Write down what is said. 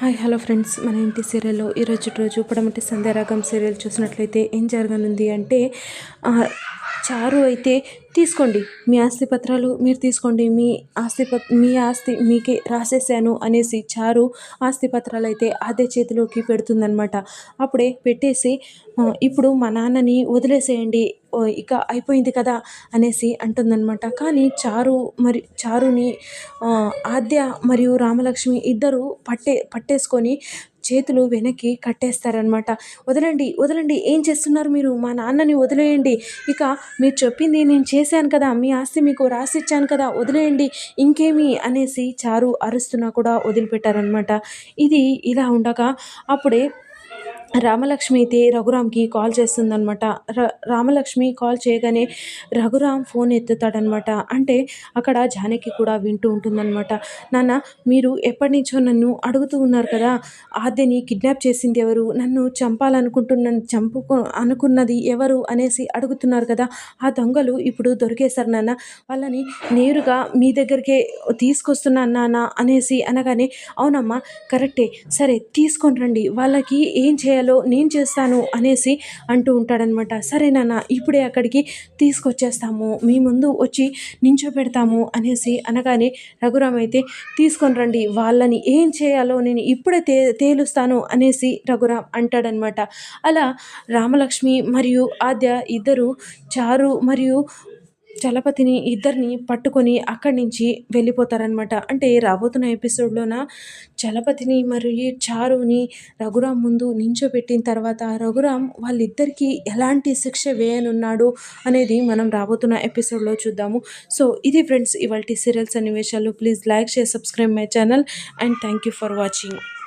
Hi hello friends. మన ఇంటి సీరియల్లో ఈరోజు రోజు పడమటి సంధ్యారాగం సీరియల్ చూసినట్లయితే ఏం జరగనుంది అంటే చారు అయితే తీసుకోండి. మీ ఆస్తి పత్రాలు మీరు తీసుకోండి. మీ ఆస్తి మీ ఆస్తి మీకే రాసేసాను అనేసి చారు ఆస్తి పత్రాలు అయితే అదే చేతిలోకి పెడుతుందనమాట అప్పుడే పెట్టేసి ఇప్పుడు మా నాన్నని వదిలేసేయండి. ఇక అయిపోయింది కదా అనేసి అంటుందన్నమాట. కానీ చారు మరి చారుని ఆద్య మరియు రామలక్ష్మి ఇద్దరు పట్టే పట్టేసుకొని చేతులు వెనక్కి కట్టేస్తారనమాట వదలండి వదలండి ఏం చేస్తున్నారు మీరు? మా నాన్నని వదిలేయండి. ఇక మీరు చెప్పింది నేను చేశాను కదా మీ ఆస్తి మీకు రాసిచ్చాను కదా వదిలేయండి ఇంకేమి అనేసి చారు అరుస్తున్నా కూడా వదిలిపెట్టారనమాట ఇది ఇలా ఉండగా అప్పుడే రామలక్ష్మి అయితే రఘురామ్కి కాల్ చేస్తుందనమాట ర రామలక్ష్మి కాల్ చేయగానే రఘురామ్ ఫోన్ ఎత్తుతాడనమాట అంటే అక్కడ జానకి కూడా వింటూ ఉంటుందన్నమాట. నాన్న మీరు ఎప్పటి నుంచో నన్ను అడుగుతూ ఉన్నారు కదా. ఆద్యని కిడ్నాప్ చేసింది ఎవరు? నన్ను చంపాలనుకుంటున్న చంపు అనుకున్నది ఎవరు? అనేసి అడుగుతున్నారు కదా. ఆ దొంగలు ఇప్పుడు దొరికేశారు నాన్న. వాళ్ళని నేరుగా మీ దగ్గరికే తీసుకొస్తున్నాను నాన్న అనేసి అనగానే అవునమ్మా కరెక్టే. సరే తీసుకొని రండి. వాళ్ళకి ఏం చేయాలి చేయాలో నేను చేస్తాను అనేసి అంటూ ఉంటాడనమాట. సరే నాన్న ఇప్పుడే అక్కడికి తీసుకొచ్చేస్తాము మీ ముందు వచ్చి నించోపెడతాము అనేసి అనగానే రఘురామ్ అయితే తీసుకొని రండి వాళ్ళని ఏం చేయాలో నేను ఇప్పుడే తే తేలుస్తాను అనేసి రఘురామ్ అంటాడనమాట. అలా రామలక్ష్మి మరియు ఆద్య ఇద్దరు చారు మరియు చలపతిని ఇద్దరిని పట్టుకొని అక్కడి నుంచి వెళ్ళిపోతారనమాట అంటే రాబోతున్న ఎపిసోడ్లోన చలపతిని మరియు చారుని రఘురామ్ ముందు నించోబెట్టిన తర్వాత రఘురామ్ వాళ్ళిద్దరికీ ఎలాంటి శిక్ష వేయనున్నాడు అనేది మనం రాబోతున్న ఎపిసోడ్లో చూద్దాము. సో ఇది ఫ్రెండ్స్ ఇవాళ సీరియల్స్ సన్నివేశాలు. Please like share subscribe my channel and thank you for watching.